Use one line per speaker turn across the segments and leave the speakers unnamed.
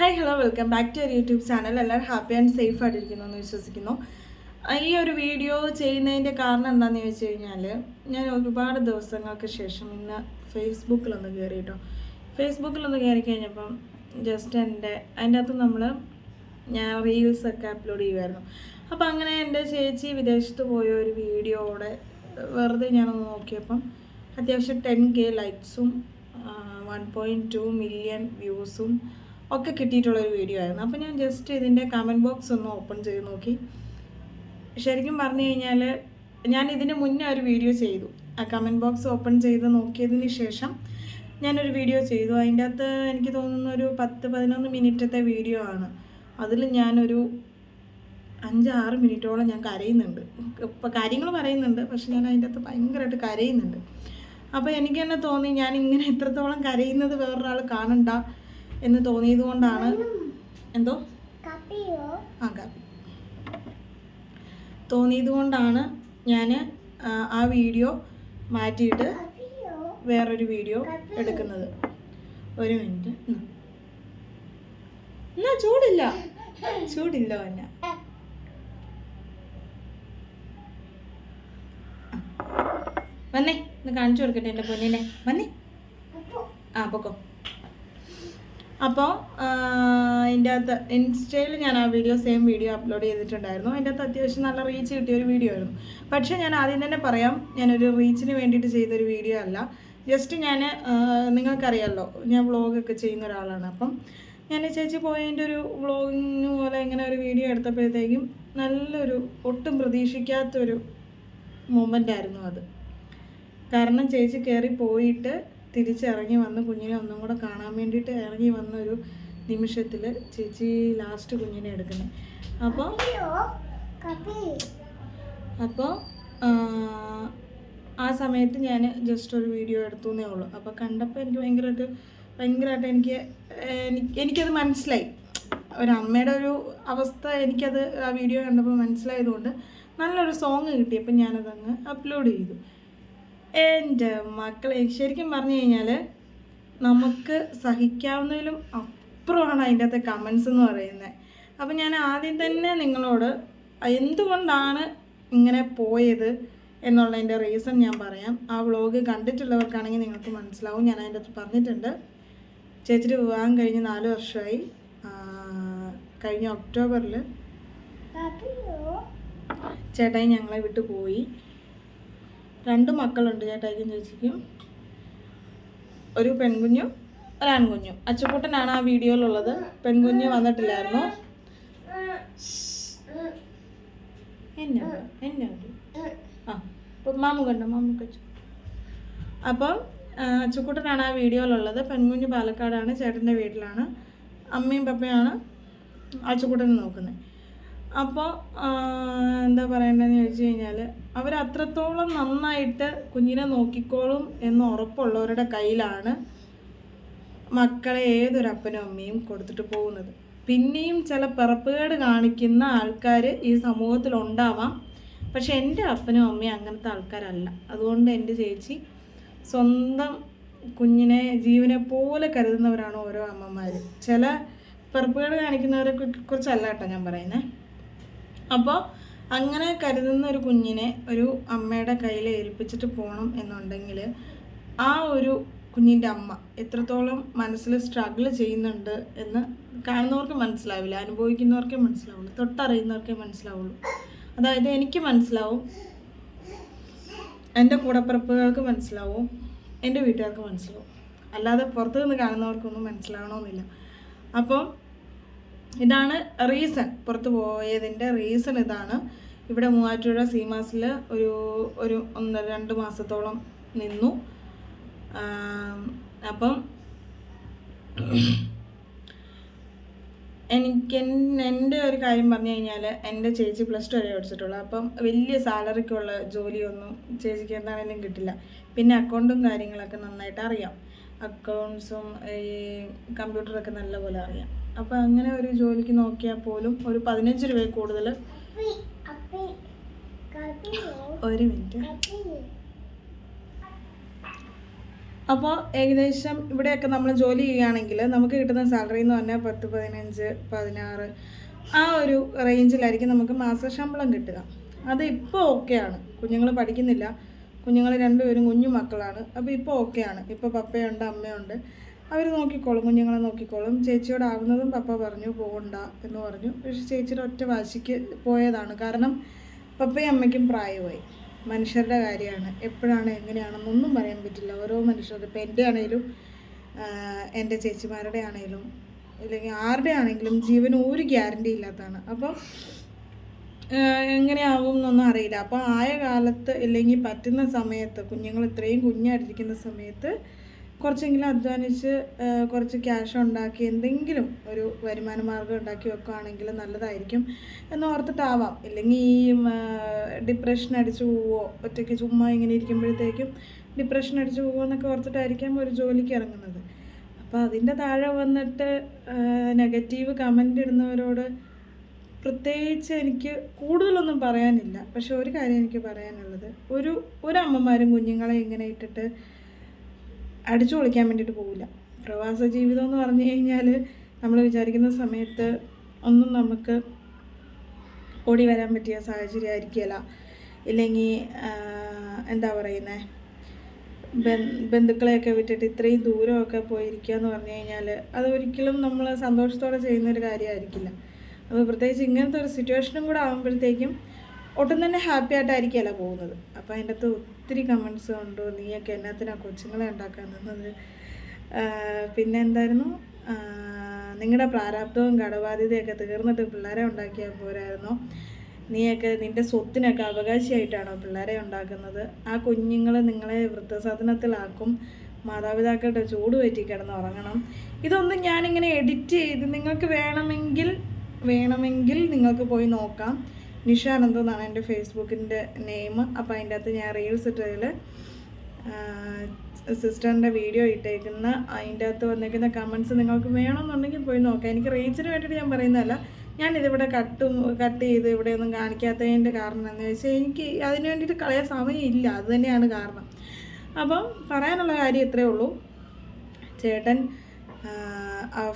Hi hello welcome back to our YouTube channel എല്ലാവരും happy and safe ആയിട്ടിരിക്കുന്നു എന്ന് വിശ്വസിക്കുന്നു ഈ ഒരു വീഡിയോ ചെയ്യുന്നതിന്റെ കാരണം എന്താണെന്ന് ചോദിച്ചു കഴിഞ്ഞാൽ ഞാൻ ഒരുപാട് ദിവസങ്ങൾക്ക് ശേഷം ഇന്ന് ഫേസ്ബുക്കിലൊന്ന് കയറി കേട്ടോ ഫേസ്ബുക്കിലൊന്ന് കയറി കഴിഞ്ഞപ്പം ജസ്റ്റ് എന്റെ അതിന്റെ അകത്ത് നമ്മൾ ഞാൻ റീൽസൊക്കെ അപ്ലോഡ് ചെയ്യുമായിരുന്നു അപ്പോൾ അങ്ങനെ എന്റെ ചേച്ചി വിദേശത്ത് പോയ ഒരു വീഡിയോയുടെ വെറുതെ ഞാനൊന്ന് നോക്കിയപ്പം അത്യാവശ്യം ടെൻ കെ ലൈക്സും വൺ പോയിന്റ് ടു മില്യൺ വ്യൂസും ഒക്കെ കിട്ടിയിട്ടുള്ളൊരു വീഡിയോ ആയിരുന്നു. അപ്പോൾ ഞാൻ ജസ്റ്റ് ഇതിന്റെ കമന്റ് ബോക്സ് ഒന്ന് ഓപ്പൺ ചെയ്ത് നോക്കി. ശരിക്കും പറഞ്ഞു കഴിഞ്ഞാൽ ഞാൻ ഇതിന് മുന്നേ ഒരു വീഡിയോ ചെയ്തു. ആ കമന്റ് ബോക്സ് ഓപ്പൺ ചെയ്ത് നോക്കിയതിന് ശേഷം ഞാനൊരു വീഡിയോ ചെയ്തു. അതിന്റെ അകത്ത് എനിക്ക് തോന്നുന്ന ഒരു പത്ത് പതിനൊന്ന് മിനിറ്റത്തെ വീഡിയോ ആണ്. അതിൽ ഞാനൊരു അഞ്ച് ആറ് മിനിറ്റോളം ഞാൻ കരയുന്നുണ്ട്. ഇപ്പോൾ കാര്യങ്ങൾ പറയുന്നുണ്ട് പക്ഷെ ഞാൻ അതിന്റെ അകത്ത് ഭയങ്കരമായിട്ട് കരയുന്നുണ്ട്. അപ്പോൾ എനിക്ക് തന്നെ തോന്നി ഞാൻ ഇങ്ങനെ എത്രത്തോളം കരയുന്നത് വേറൊരാൾ കാണണ്ട. എന്ന് തോന്നിയത് കൊണ്ടാണ്. എന്തോ? ആ കാപ്പി. തോന്നിയത് കൊണ്ടാണ് ഞാൻ ആ വീഡിയോ മാറ്റിയിട്ട് വേറൊരു വീഡിയോ എടുക്കുന്നത്. ഒരു മിനിറ്റ്. എന്നാ ചൂടില്ല. ചൂടില്ല എന്നാ വന്നേ. ഒന്ന് കാണിച്ചു കൊടുക്കട്ടെ എന്റെ പൊന്നിനെ. വന്നേ. ആ പൊക്കോ. അപ്പോൾ അതിന്റെ അകത്ത് ഇൻസ്റ്റയിൽ ഞാൻ ആ വീഡിയോ സെയിം വീഡിയോ അപ്ലോഡ് ചെയ്തിട്ടുണ്ടായിരുന്നു. അതിന്റെ അകത്ത് അത്യാവശ്യം നല്ല റീച്ച് കിട്ടിയ ഒരു വീഡിയോ ആയിരുന്നു. പക്ഷേ ഞാൻ ആദ്യം തന്നെ പറയാം ഞാനൊരു റീച്ചിന് വേണ്ടിയിട്ട് ചെയ്തൊരു വീഡിയോ അല്ല. ജസ്റ്റ് ഞാൻ നിങ്ങൾക്കറിയാമല്ലോ ഞാൻ വ്ളോഗൊക്കെ ചെയ്യുന്ന ഒരാളാണ്. അപ്പം ഞാൻ ചേച്ചി പോയതിന്റെ ഒരു വ്ളോഗിങ് പോലെ ഇങ്ങനെ ഒരു വീഡിയോ എടുത്തപ്പോഴത്തേക്കും നല്ലൊരു ഒട്ടും പ്രതീക്ഷിക്കാത്തൊരു മൊമെന്റ് ആയിരുന്നു അത്. കാരണം ചേച്ചി കയറി പോയിട്ട് തിരിച്ചിറങ്ങി വന്ന് കുഞ്ഞിനെ ഒന്നും കൂടെ കാണാൻ വേണ്ടിയിട്ട് ഇറങ്ങി വന്ന ഒരു നിമിഷത്തിൽ ചേച്ചി ലാസ്റ്റ് കുഞ്ഞിനെ എടുക്കുന്നത് അപ്പോൾ അപ്പോൾ ആ സമയത്ത് ഞാൻ ജസ്റ്റ് ഒരു വീഡിയോ എടുത്തു എന്നേ ഉള്ളൂ. അപ്പോൾ കണ്ടപ്പോൾ എനിക്ക് ഭയങ്കരമായിട്ട് ഭയങ്കരമായിട്ട് എനിക്ക് എനിക്കത് മനസ്സിലായി. ഒരമ്മയുടെ ഒരു അവസ്ഥ എനിക്കത് ആ വീഡിയോ കണ്ടപ്പോൾ മനസ്സിലായതുകൊണ്ട് നല്ലൊരു സോങ് കിട്ടിയപ്പോൾ ഞാനതങ്ങ് അപ്ലോഡ് ചെയ്തു. എന്റെ മക്കളെ ശരിക്കും പറഞ്ഞു കഴിഞ്ഞാൽ നമുക്ക് സഹിക്കാവുന്നതിലും അപ്പുറമാണ് അതിന്റെ അകത്തെ കമൻസ് എന്ന് പറയുന്നത് അപ്പം ഞാൻ ആദ്യം തന്നെ നിങ്ങളോട് എന്തുകൊണ്ടാണ് ഇങ്ങനെ പോയത് എന്നുള്ളതിന്റെ റീസൺ ഞാൻ പറയാം. ആ വ്ളോഗ് കണ്ടിട്ടുള്ളവർക്കാണെങ്കിൽ നിങ്ങൾക്ക് മനസ്സിലാവും. ഞാൻ അതിന്റെ അകത്ത് പറഞ്ഞിട്ടുണ്ട്. ചേച്ചിയുടെ വിവാഹം കഴിഞ്ഞ് നാല് വർഷമായി. കഴിഞ്ഞ ഒക്ടോബറിൽ ചേട്ടായി ഞങ്ങളെ വിട്ടു പോയി. രണ്ട് മക്കളുണ്ട് ചേട്ടായിക്കും ചേച്ചിക്കും. ഒരു പെൺകുഞ്ഞും ഒരു ആൺകുഞ്ഞും. അച്ചുകൂട്ടനാണ് ആ വീഡിയോയിലുള്ളത്. പെൺകുഞ്ഞ് വന്നിട്ടില്ലായിരുന്നു. എന്നെ എന്നെ ആ മാമു കണ്ട? മാമു കച്ചു. അപ്പം ആ, ആ വീഡിയോയിലുള്ളത്. പെൺകുഞ്ഞ് പാലക്കാടാണ് ചേട്ടന്റെ വീട്ടിലാണ്. അമ്മയും പപ്പയാണ് അച്ചക്കൂട്ടനെ നോക്കുന്നത്. അപ്പോൾ എന്താ പറയേണ്ടതെന്ന് ചോദിച്ചു കഴിഞ്ഞാൽ അവർ അത്രത്തോളം നന്നായിട്ട് കുഞ്ഞിനെ നോക്കിക്കോളും എന്ന് ഉറപ്പുള്ളവരുടെ കയ്യിലാണ് മക്കളെ ഏതൊരപ്പനും അമ്മയും കൊടുത്തിട്ട് പോകുന്നത്. പിന്നെയും ചില പിറപ്പുകേട് കാണിക്കുന്ന ആൾക്കാർ ഈ സമൂഹത്തിൽ ഉണ്ടാവാം. പക്ഷെ എന്റെ അപ്പനും അമ്മയും അങ്ങനത്തെ ആൾക്കാരല്ല. അതുകൊണ്ട് എന്റെ ചേച്ചി സ്വന്തം കുഞ്ഞിനെ ജീവനെ പോലെ കരുതുന്നവരാണ് ഓരോ അമ്മമാർ ചില പിറപ്പുകേട് കാണിക്കുന്നവരെ കുറിച്ചല്ല കേട്ടോ ഞാൻ പറയുന്നത് അപ്പോൾ അങ്ങനെ കരുതുന്ന ഒരു കുഞ്ഞിനെ ഒരു അമ്മയുടെ കയ്യിൽ ഏൽപ്പിച്ചിട്ട് പോകണം എന്നുണ്ടെങ്കിൽ ആ ഒരു കുഞ്ഞിന്റെ അമ്മ എത്രത്തോളം മനസ്സിൽ സ്ട്രഗിൾ ചെയ്യുന്നുണ്ട് എന്ന് കാണുന്നവർക്ക് മനസ്സിലാവില്ല അനുഭവിക്കുന്നവർക്കേ മനസ്സിലാവുള്ളൂ തൊട്ടറിയുന്നവർക്കേ മനസ്സിലാവുള്ളൂ. അതായത് എനിക്ക് മനസ്സിലാവും എന്റെ കൂടപ്പിറപ്പുകൾക്ക് മനസ്സിലാവും എന്റെ വീട്ടുകാർക്ക് മനസ്സിലാവും. അല്ലാതെ പുറത്തു നിന്ന് കാണുന്നവർക്കൊന്നും മനസ്സിലാവണമെന്നില്ല. അപ്പം ഇതാണ് റീസൺ. പുറത്തു പോയതിന്റെ റീസൺ ഇതാണ്. ഇവിടെ മൂവാറ്റുപുഴ സീമാസിൽ ഒരു ഒരു ഒന്ന് രണ്ട് മാസത്തോളം നിന്നു. അപ്പം എനിക്ക് എന്റെ ഒരു കാര്യം പറഞ്ഞു കഴിഞ്ഞാൽ എന്റെ ചേച്ചി പ്ലസ് ടു വരെ പഠിച്ചിട്ടുള്ളൂ. അപ്പം വലിയ സാലറിക്കുള്ള ജോലിയൊന്നും ചേച്ചിക്ക് എന്താണെങ്കിലും കിട്ടില്ല. പിന്നെ അക്കൗണ്ടും കാര്യങ്ങളൊക്കെ നന്നായിട്ട് അറിയാം. അക്കൗണ്ട്സും ഈ കമ്പ്യൂട്ടറൊക്കെ നല്ലപോലെ അറിയാം. അപ്പോൾ അങ്ങനെ ഒരു ജോലിക്ക് നോക്കിയാൽ പോലും ഒരു പതിനഞ്ച് രൂപ കൂടുതൽ ഒരു മിനിറ്റ്. അപ്പോൾ ഏകദേശം ഇവിടെയൊക്കെ നമ്മൾ ജോലി ചെയ്യുകയാണെങ്കിൽ നമുക്ക് കിട്ടുന്ന സാലറി എന്ന് പറഞ്ഞാൽ പത്ത് പതിനഞ്ച് പതിനാറ് ആ ഒരു റേഞ്ചിലായിരിക്കും നമുക്ക് മാസ ശമ്പളം കിട്ടുക. അത് ഇപ്പോൾ ഓക്കെയാണ് കുഞ്ഞുങ്ങൾ പഠിക്കുന്നില്ല. കുഞ്ഞുങ്ങൾ രണ്ടുപേരും കുഞ്ഞു മക്കളാണ്. അപ്പോൾ ഇപ്പോൾ ഓക്കെയാണ് ഇപ്പോൾ പപ്പയുണ്ട് അമ്മയുണ്ട്. അവർ നോക്കിക്കോളും കുഞ്ഞുങ്ങളെ നോക്കിക്കോളും. ചേച്ചിയോടാവുന്നതും പപ്പ പറഞ്ഞു പോകണ്ട എന്ന് പറഞ്ഞു. പക്ഷെ ചേച്ചിയുടെ ഒറ്റ വാശിക്ക് പോയതാണ്. കാരണം പപ്പയും അമ്മയ്ക്കും പ്രായമായി. മനുഷ്യരുടെ കാര്യമാണ്. എപ്പോഴാണ് എങ്ങനെയാണെന്നൊന്നും പറയാൻ പറ്റില്ല. ഓരോ മനുഷ്യരുടെ ഇപ്പം എന്റെ ആണെങ്കിലും എന്റെ ചേച്ചിമാരുടെ ആണെങ്കിലും അല്ലെങ്കിൽ ആരുടെ ആണെങ്കിലും ജീവന് ഒരു ഗ്യാരണ്ടി ഇല്ലാത്തതാണ്. അപ്പം എങ്ങനെയാവും എന്നൊന്നും അറിയില്ല. അപ്പോൾ ആയ കാലത്ത് ഇല്ലെങ്കിൽ പറ്റുന്ന സമയത്ത് കുഞ്ഞുങ്ങൾ ഇത്രയും കുഞ്ഞായിട്ടിരിക്കുന്ന സമയത്ത് കുറച്ചെങ്കിലും അധ്വാനിച്ച് കുറച്ച് ക്യാഷ് ഉണ്ടാക്കി എന്തെങ്കിലും ഒരു വരുമാന മാർഗം ഉണ്ടാക്കി വെക്കുകയാണെങ്കിൽ നല്ലതായിരിക്കും എന്ന് ഓർത്തിട്ടാവാം. ഇല്ലെങ്കിൽ ഈ ഡിപ്രഷൻ അടിച്ചു പോവോ ഒറ്റയ്ക്ക് ചുമ്മാ ഇങ്ങനെ ഇരിക്കുമ്പോഴത്തേക്കും ഡിപ്രഷൻ അടിച്ചു പോകുമോ എന്നൊക്കെ ഓർത്തിട്ടായിരിക്കാം ഒരു ജോലിക്ക് ഇറങ്ങുന്നത്. അപ്പോൾ അതിന്റെ താഴെ വന്നിട്ട് നെഗറ്റീവ് കമന്റ് ഇടുന്നവരോട് പ്രത്യേകിച്ച് എനിക്ക് കൂടുതലൊന്നും പറയാനില്ല. പക്ഷെ ഒരു കാര്യം എനിക്ക് പറയാനുള്ളത്. ഒരു ഒരു അമ്മമാരും കുഞ്ഞുങ്ങളെ ഇങ്ങനെ ഇട്ടിട്ട് അടിച്ചു പൊളിക്കാൻ വേണ്ടിയിട്ട് പോവില്ല. പ്രവാസ ജീവിതം എന്ന് പറഞ്ഞു കഴിഞ്ഞാൽ നമ്മൾ വിചാരിക്കുന്ന സമയത്ത് ഒന്നും നമുക്ക് ഓടി വരാൻ പറ്റിയ സാഹചര്യം ആയിരിക്കില്ല ഇല്ലെങ്കിൽ എന്താ പറയുന്നത് ബന്ധുക്കളെയൊക്കെ വിട്ടിട്ട് ഇത്രയും ദൂരമൊക്കെ പോയിരിക്കുക എന്ന് പറഞ്ഞു കഴിഞ്ഞാൽ അത് ഒരിക്കലും നമ്മൾ സന്തോഷത്തോടെ ചെയ്യുന്നൊരു കാര്യമായിരിക്കില്ല. അപ്പോൾ പ്രത്യേകിച്ച് ഇങ്ങനത്തെ ഒരു സിറ്റുവേഷനും കൂടെ ആകുമ്പോഴത്തേക്കും ഒട്ടും തന്നെ ഹാപ്പി ആയിട്ടായിരിക്കുമല്ല പോകുന്നത്. അപ്പോൾ അതിന്റെ അകത്ത് ഒത്തിരി കമൻസ് ഉണ്ട് നീയൊക്കെ എന്നാത്തിനാണ് കൊച്ചുങ്ങളെ ഉണ്ടാക്കാൻ നിന്നത്? പിന്നെ എന്തായിരുന്നു? നിങ്ങളുടെ പ്രാരാബ്ദവും കടബാധ്യതയൊക്കെ തീർന്നിട്ട് പിള്ളേരെ ഉണ്ടാക്കിയാൽ പോരായിരുന്നോ? നീയൊക്കെ നിന്റെ സ്വത്തിനൊക്കെ അവകാശിയായിട്ടാണോ പിള്ളേരെ ഉണ്ടാക്കുന്നത്? ആ കുഞ്ഞുങ്ങൾ നിങ്ങളെ വൃദ്ധസാധനത്തിലാക്കും മാതാപിതാക്കളുടെ ചൂട് പറ്റി കിടന്ന് ഉറങ്ങണം. ഇതൊന്നും ഞാനിങ്ങനെ എഡിറ്റ് ചെയ്ത് നിങ്ങൾക്ക് വേണമെങ്കിൽ വേണമെങ്കിൽ നിങ്ങൾക്ക് പോയി നോക്കാം. നിഷാനന്ദ് എന്നാണ് എന്റെ ഫേസ്ബുക്കിന്റെ നെയിം അപ്പോൾ അതിന്റെ അകത്ത് ഞാൻ റീൽസ് ഇട്ടതിൽ സിസ്റ്ററിന്റെ വീഡിയോ ഇട്ടേക്കുന്ന അതിന്റെ അകത്ത് വന്നേക്കുന്ന കമൻസ് നിങ്ങൾക്ക് വേണമെന്നുണ്ടെങ്കിൽ പോയി നോക്കാം. എനിക്ക് റീച്ചിന് വേണ്ടിയിട്ട് ഞാൻ പറയുന്നതല്ല ഞാനിതിവിടെ കട്ടും കട്ട് ചെയ്ത് ഇവിടെയൊന്നും കാണിക്കാത്തതിന്റെ കാരണം എന്ന് വെച്ചാൽ എനിക്ക് അതിന് വേണ്ടിയിട്ട് കളയാൻ സമയമില്ല. അത് തന്നെയാണ് കാരണം. അപ്പം പറയാനുള്ള കാര്യം ഇത്രയേ ഉള്ളൂ. ചേട്ടൻ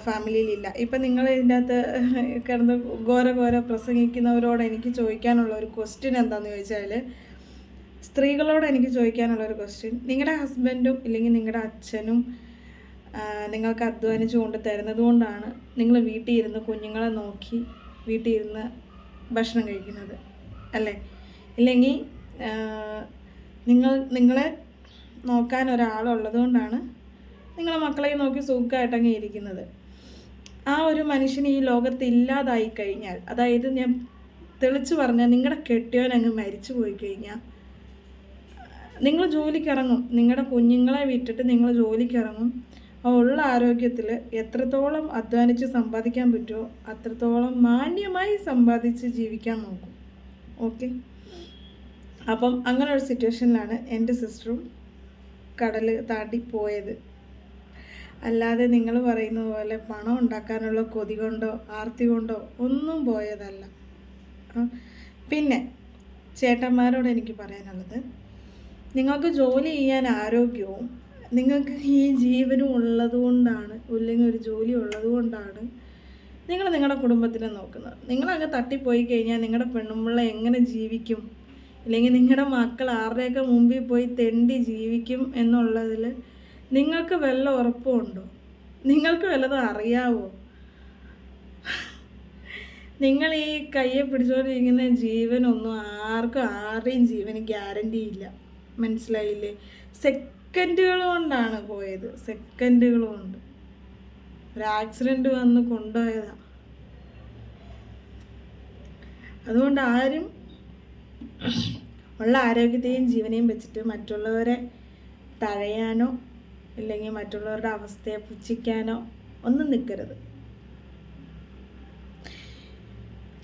ഫാമിലിയിലില്ല. ഇപ്പം നിങ്ങൾ ഇതിന്റെ അകത്ത് കിടന്ന് ഘോര ഘോര പ്രസംഗിക്കുന്നവരോട് എനിക്ക് ചോദിക്കാനുള്ള ഒരു ക്വസ്റ്റ്യൻ എന്താണെന്ന് ചോദിച്ചാൽ സ്ത്രീകളോട് എനിക്ക് ചോദിക്കാനുള്ള ഒരു ക്വസ്റ്റ്യൻ നിങ്ങളുടെ ഹസ്ബൻഡും ഇല്ലെങ്കിൽ നിങ്ങളുടെ അച്ഛനും നിങ്ങൾക്ക് അധ്വാനിച്ചു കൊണ്ട് തരുന്നത് കൊണ്ടാണ് നിങ്ങൾ വീട്ടിൽ ഇരുന്ന് കുഞ്ഞുങ്ങളെ നോക്കി വീട്ടിൽ ഇരുന്ന് ഭക്ഷണം കഴിക്കുന്നത് അല്ലേ? ഇല്ലെങ്കിൽ നിങ്ങൾ നിങ്ങളെ നോക്കാൻ ഒരാളുള്ളത് കൊണ്ടാണ് നിങ്ങളെ മക്കളെ നോക്കി സുഖമായിട്ടങ്ങ് ഇരിക്കുന്നത്. ആ ഒരു മനുഷ്യൻ ഈ ലോകത്ത് ഇല്ലാതായി കഴിഞ്ഞാൽ അതായത് ഞാൻ തെളിച്ചു പറഞ്ഞാൽ നിങ്ങളുടെ കെട്ടിയവൻ അങ്ങ് മരിച്ചു പോയി കഴിഞ്ഞാൽ നിങ്ങൾ ജോലിക്കിറങ്ങും. നിങ്ങളുടെ കുഞ്ഞുങ്ങളെ വിട്ടിട്ട് നിങ്ങൾ ജോലിക്കിറങ്ങും. ഉള്ള ആരോഗ്യത്തിൽ എത്രത്തോളം അധ്വാനിച്ച് സമ്പാദിക്കാൻ പറ്റുമോ അത്രത്തോളം മാന്യമായി സമ്പാദിച്ച് ജീവിക്കാൻ നോക്കും. ഓക്കെ? അപ്പം അങ്ങനെ ഒരു സിറ്റുവേഷനിലാണ് എന്റെ സിസ്റ്ററും കടൽ താണ്ടി പോയത്. അല്ലാതെ നിങ്ങൾ പറയുന്ന പോലെ പണം ഉണ്ടാക്കാനുള്ള കൊതി കൊണ്ടോ ആർത്തി കൊണ്ടോ ഒന്നും പോയതല്ല. പിന്നെ ചേട്ടന്മാരോട് എനിക്ക് പറയാനുള്ളത് നിങ്ങൾക്ക് ജോലി ചെയ്യാൻ ആരോഗ്യവും നിങ്ങൾക്ക് ഈ ജീവനും ഉള്ളതുകൊണ്ടാണ് അല്ലെങ്കിൽ ഒരു ജോലി ഉള്ളതുകൊണ്ടാണ് നിങ്ങൾ നിങ്ങളുടെ കുടുംബത്തിനെ നോക്കുന്നത്. നിങ്ങളങ്ങ് തട്ടിപ്പോയി കഴിഞ്ഞാൽ നിങ്ങളുടെ പെണ്ണുമ്പിള്ള എങ്ങനെ ജീവിക്കും? അല്ലെങ്കിൽ നിങ്ങളുടെ മക്കൾ ആരുടെയൊക്കെ മുമ്പിൽ പോയി തെണ്ടി ജീവിക്കും എന്നുള്ളതിൽ നിങ്ങൾക്ക് വല്ല ഉറപ്പുണ്ടോ നിങ്ങൾക്ക് വല്ലതും അറിയാവോ? നിങ്ങൾ ഈ കയ്യെ പിടിച്ചുകൊണ്ടിരിക്കുന്ന ജീവനൊന്നും ആർക്കും ആരുടെയും ജീവന് ഗ്യാരണ്ടി ഇല്ല. മനസ്സിലായില്ലേ? സെക്കൻഡുകൾ കൊണ്ടാണ് പോയത്. സെക്കൻഡുകൾ കൊണ്ട്. ഒരു ആക്സിഡന്റ് വന്ന് കൊണ്ടുപോയതാണ് അതുകൊണ്ട് ആരും ഉള്ള ആരോഗ്യത്തെയും ജീവനെയും വെച്ചിട്ട് മറ്റുള്ളവരെ തഴയാനോ ഇല്ലെങ്കിൽ മറ്റുള്ളവരുടെ അവസ്ഥയെ പുച്ഛിക്കാനോ ഒന്നും നിൽക്കരുത്.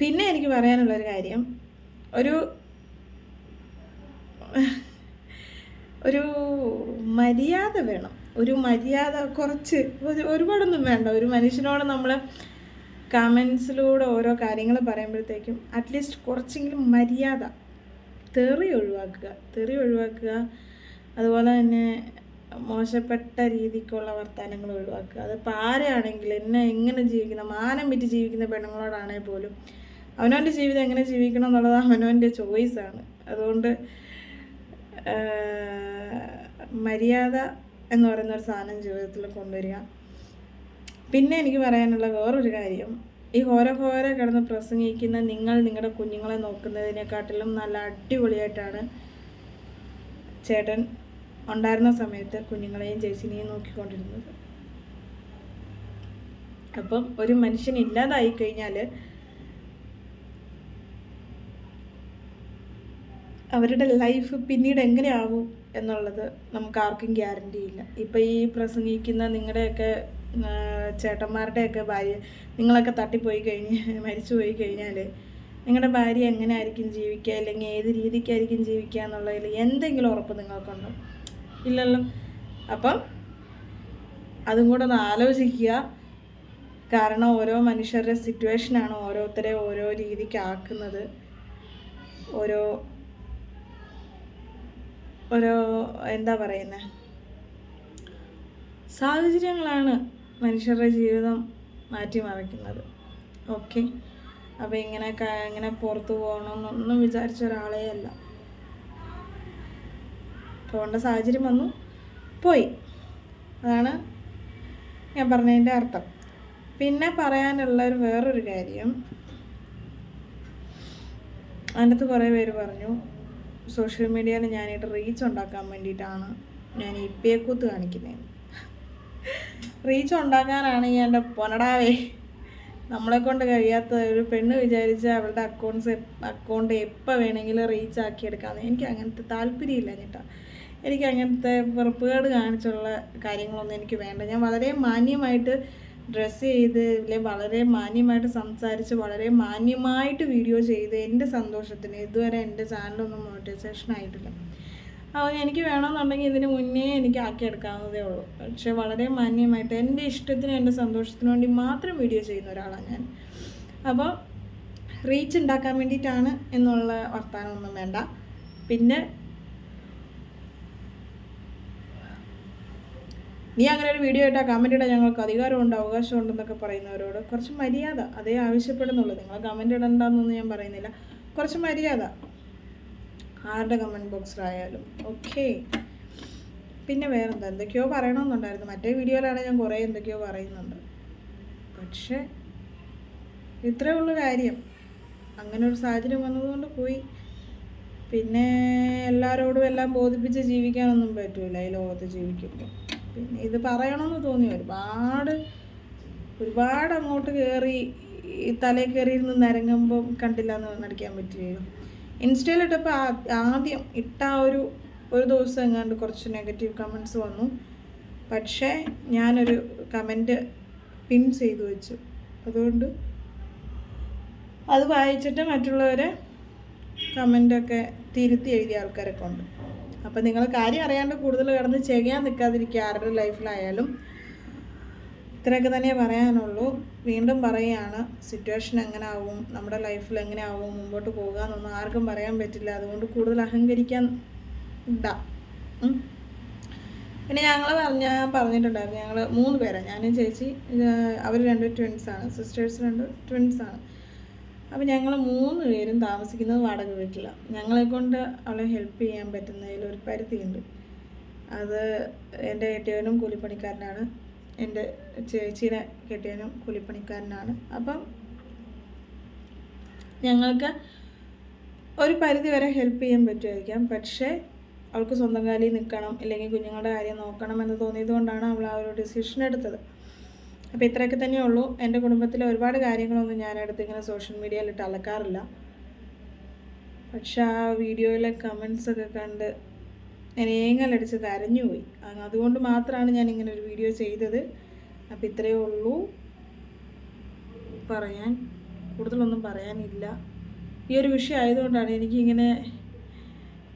പിന്നെ എനിക്ക് പറയാനുള്ളൊരു കാര്യം ഒരു ഒരു മര്യാദ വേണം. ഒരു മര്യാദ കുറച്ച് ഒരുപാടൊന്നും വേണ്ട. ഒരു മനുഷ്യനോട് നമ്മൾ കമൻസിലൂടെ ഓരോ കാര്യങ്ങൾ പറയുമ്പോഴത്തേക്കും അറ്റ്ലീസ്റ്റ് കുറച്ചെങ്കിലും മര്യാദ തെറി ഒഴിവാക്കുക. തെറി ഒഴിവാക്കുക. അതുപോലെ തന്നെ മോശപ്പെട്ട രീതിക്കുള്ള വർത്തമാനങ്ങൾ ഒഴിവാക്കുക. അതിപ്പോൾ ആരാണെങ്കിലും എന്നെ എങ്ങനെ ജീവിക്കുന്ന മാനം വിറ്റ് ജീവിക്കുന്ന പെണ്ണുങ്ങളോടാണെങ്കിൽ പോലും അവനവന്റെ ജീവിതം എങ്ങനെ ജീവിക്കണം എന്നുള്ളത് അവനവന്റെ ചോയ്സാണ് അതുകൊണ്ട് മര്യാദ എന്ന് പറയുന്ന ഒരു സാധനം ജീവിതത്തിൽ കൊണ്ടുവരിക. പിന്നെ എനിക്ക് പറയാനുള്ള വേറൊരു കാര്യം ഈ ഹോര ഹോര കിടന്ന് പ്രസംഗിക്കുന്ന നിങ്ങൾ നിങ്ങളുടെ കുഞ്ഞുങ്ങളെ നോക്കുന്നതിനെക്കാട്ടിലും നല്ല അടിപൊളിയായിട്ടാണ് ചേട്ടൻ ഉണ്ടായിരുന്ന സമയത്ത് കുഞ്ഞുങ്ങളെയും ചേച്ചിനെയും നോക്കിക്കൊണ്ടിരുന്നത്. അപ്പം ഒരു മനുഷ്യൻ ഇല്ലാതായി കഴിഞ്ഞാൽ അവരുടെ ലൈഫ് പിന്നീട് എങ്ങനെയാവും എന്നുള്ളത് നമുക്ക് ആർക്കും ഗ്യാരണ്ടി ഇല്ല. ഇപ്പം ഈ പ്രസംഗിക്കുന്ന നിങ്ങളുടെയൊക്കെ ചേട്ടന്മാരുടെയൊക്കെ ഭാര്യ നിങ്ങളൊക്കെ തട്ടിപ്പോയി കഴിഞ്ഞ് മരിച്ചു പോയി കഴിഞ്ഞാൽ നിങ്ങളുടെ ഭാര്യ എങ്ങനെ ആയിരിക്കും ജീവിക്കുക? അല്ലെങ്കിൽ ഏത് രീതിക്കായിരിക്കും ജീവിക്കുക എന്നുള്ളതിൽ എന്തെങ്കിലും ഉറപ്പ് നിങ്ങൾക്കുണ്ടോ? ഇല്ലല്ലോ. അപ്പം അതും കൂടെ ഒന്ന് ആലോചിക്കുക. കാരണം ഓരോ മനുഷ്യരുടെ സിറ്റുവേഷനാണ് ഓരോരുത്തരെ ഓരോ രീതിക്കാക്കുന്നത്. ഓരോ ഓരോ എന്താ പറയുന്നത് സാഹചര്യങ്ങളാണ് മനുഷ്യരുടെ ജീവിതം മാറ്റിമറിക്കുന്നത്. ഓക്കെ അപ്പോൾ ഇങ്ങനെ ഇങ്ങനെ പുറത്തു പോകണമെന്നൊന്നും വിചാരിച്ച ഒരാളേ അല്ല. പോകേണ്ട സാഹചര്യം വന്നു. പോയി. അതാണ് ഞാൻ പറഞ്ഞതിന്റെ അർത്ഥം. പിന്നെ പറയാനുള്ള ഒരു വേറൊരു കാര്യം. അതിനകത്ത് കുറേ പേര് പറഞ്ഞു സോഷ്യൽ മീഡിയയിൽ ഞാനായിട്ട് റീച്ച് ഉണ്ടാക്കാൻ വേണ്ടിയിട്ടാണ് ഞാൻ ഈ പേക്കൂത്ത് കാണിക്കുന്നത് റീച്ച് ഉണ്ടാക്കാനാണ് ഈ എന്റെ പൊനടാവേ. നമ്മളെ കൊണ്ട് കഴിയാത്ത ഒരു പെണ്ണ് വിചാരിച്ച അവളുടെ അക്കൗണ്ട്സ് അക്കൗണ്ട് എപ്പോൾ വേണമെങ്കിലും റീച്ച് ആക്കിയെടുക്കാമെന്ന് എനിക്ക് അങ്ങനത്തെ താല്പര്യമില്ല ചേട്ടാ. എനിക്ക് അങ്ങനത്തെ വെറുപ്പുകേട് കാണിച്ചുള്ള കാര്യങ്ങളൊന്നും എനിക്ക് വേണ്ട. ഞാൻ വളരെ മാന്യമായിട്ട് ഡ്രസ്സ് ചെയ്ത് അല്ലെങ്കിൽ വളരെ മാന്യമായിട്ട് സംസാരിച്ച് വളരെ മാന്യമായിട്ട് വീഡിയോ ചെയ്ത് എന്റെ സന്തോഷത്തിന് ഇതുവരെ എന്റെ ചാനലൊന്നും മോട്ടിവേഷൻ ആയിട്ടില്ല. അപ്പോൾ എനിക്ക് വേണമെന്നുണ്ടെങ്കിൽ ഇതിന് മുന്നേ എനിക്ക് ആക്കിയെടുക്കാവുന്നതേ ഉള്ളൂ. പക്ഷേ വളരെ മാന്യമായിട്ട് എന്റെ ഇഷ്ടത്തിനും എന്റെ സന്തോഷത്തിനു വേണ്ടി മാത്രം വീഡിയോ ചെയ്യുന്ന ഒരാളാണ് ഞാൻ. അപ്പോൾ റീച്ച് ഉണ്ടാക്കാൻ വേണ്ടിയിട്ടാണ് എന്നുള്ള വർത്തമാനമൊന്നും വേണ്ട. പിന്നെ നീ അങ്ങനെ ഒരു വീഡിയോ ഇട്ടാൽ കമന്റ് ഇടാൻ ഞങ്ങൾക്ക് അധികാരമുണ്ട് അവകാശമുണ്ടെന്നൊക്കെ പറയുന്നവരോട് കുറച്ച് മര്യാദ. അതേ ആവശ്യപ്പെടുന്നുള്ളൂ. നിങ്ങൾ കമന്റ് ഇടണ്ടെന്നൊന്നും ഞാൻ പറയുന്നില്ല. കുറച്ച് മര്യാദ. ആരുടെ കമന്റ് ബോക്സിലായാലും ഓക്കെ പിന്നെ വേറെന്താ? എന്തൊക്കെയോ പറയണമെന്നുണ്ടായിരുന്നു. മറ്റേ വീഡിയോയിലാണ് ഞാൻ കുറേ എന്തൊക്കെയോ പറയുന്നുണ്ട്. പക്ഷേ ഇത്രേ ഉള്ളൂ കാര്യം. അങ്ങനെ ഒരു സാഹചര്യം വന്നതുകൊണ്ട് പോയി. പിന്നെ എല്ലാവരോടും എല്ലാം ബോധിപ്പിച്ച് ജീവിക്കാനൊന്നും പറ്റൂല ഈ ലോകത്ത് ജീവിക്കുമ്പോൾ പിന്നെ ഇത് പറയണമെന്ന് തോന്നി. ഒരുപാട് ഒരുപാട് അങ്ങോട്ട് കയറി തലയിൽ കയറി ഇരുന്ന് നരങ്ങുമ്പം കണ്ടില്ല എന്ന് നടിക്കാൻ പറ്റില്ലല്ലോ ഇൻസ്റ്റയിലിട്ടപ്പോൾ ആദ്യം ഇട്ട ഒരു ഒരു ദിവസം എങ്ങാണ്ട് കുറച്ച് നെഗറ്റീവ് കമൻസ് വന്നു. പക്ഷേ ഞാനൊരു കമന്റ് പിൻ ചെയ്തു വെച്ചു. അതുകൊണ്ട് അത് വായിച്ചിട്ട് മറ്റുള്ളവരെ കമന്റൊക്കെ തിരുത്തി എഴുതിയ ആൾക്കാരൊക്കെ ഉണ്ട്. അപ്പോൾ നിങ്ങൾ കാര്യം അറിയാണ്ട് കൂടുതൽ കിടന്ന് ചെയ്യാൻ നിൽക്കാതിരിക്കുക ആരുടെ ലൈഫിലായാലും. ഇത്രയൊക്കെ തന്നെ പറയാനുള്ളൂ. വീണ്ടും പറയുകയാണ് സിറ്റുവേഷൻ എങ്ങനെ ആവും നമ്മുടെ ലൈഫിൽ എങ്ങനെ ആവും മുമ്പോട്ട് പോകുക എന്നൊന്നും ആർക്കും പറയാൻ പറ്റില്ല. അതുകൊണ്ട് കൂടുതൽ അഹങ്കരിക്കാൻ ഇടാ പിന്നെ ഞങ്ങൾ പറഞ്ഞ പറഞ്ഞിട്ടുണ്ടായിരുന്നു ഞങ്ങൾ മൂന്ന് പേരാണ് ഞാനും ചേച്ചി അവർ രണ്ട് ട്വിൻസാണ് സിസ്റ്റേഴ്സ് രണ്ട് ട്വിൻസാണ് അപ്പോൾ ഞങ്ങൾ മൂന്ന് പേരും താമസിക്കുന്നത് വാടക വീട്ടിലാണ് ഞങ്ങളെ കൊണ്ട് അവളെ ഹെൽപ്പ് ചെയ്യാൻ പറ്റുന്നതിൽ ഒരു പരിധിയുണ്ട്. അത് എന്റെ കെട്ടിയവനും കൂലിപ്പണിക്കാരനാണ്. എന്റെ ചേച്ചീനെ കെട്ടിയവനും കൂലിപ്പണിക്കാരനാണ്. അപ്പം ഞങ്ങൾക്ക് ഒരു പരിധി വരെ ഹെൽപ്പ് ചെയ്യാൻ പറ്റുമായിരിക്കാം. പക്ഷേ അവൾക്ക് സ്വന്തം കാലിൽ നിൽക്കണം ഇല്ലെങ്കിൽ കുഞ്ഞുങ്ങളുടെ കാര്യം നോക്കണം എന്ന് തോന്നിയത് കൊണ്ടാണ് അവൾ ആ ഒരു ഡിസിഷൻ എടുത്തത്. അപ്പോൾ ഇത്രയൊക്കെ തന്നെ ഉള്ളൂ. എന്റെ കുടുംബത്തിലെ ഒരുപാട് കാര്യങ്ങളൊന്നും ഞാൻ ഇങ്ങനെ സോഷ്യൽ മീഡിയയിലിട്ട് അലക്കാറില്ല. പക്ഷെ ആ വീഡിയോയിലെ കമൻസൊക്കെ കണ്ട് ഞാൻ ഏങ്ങലടിച്ച് കരഞ്ഞുപോയി അതുകൊണ്ട് മാത്രമാണ് ഞാൻ ഇങ്ങനെ ഒരു വീഡിയോ ചെയ്തത്. അപ്പം ഇത്രയേ ഉള്ളൂ. പറയാൻ കൂടുതലൊന്നും പറയാനില്ല. ഈ ഒരു വിഷയം ആയതുകൊണ്ടാണ് എനിക്കിങ്ങനെ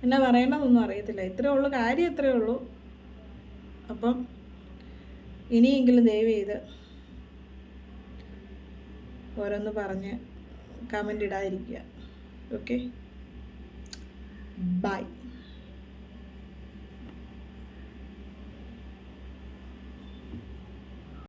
എന്നാ പറയണമെന്നൊന്നും അറിയത്തില്ല. ഇത്രയേ ഉള്ളൂ. കാര്യം ഇത്രയേ ഉള്ളൂ. അപ്പം ഇനിയെങ്കിലും ദയവ് ചെയ്ത് ഓരോന്ന് പറഞ്ഞ് കമന്റ് ഇടാതിരിക്കുക. Okay bye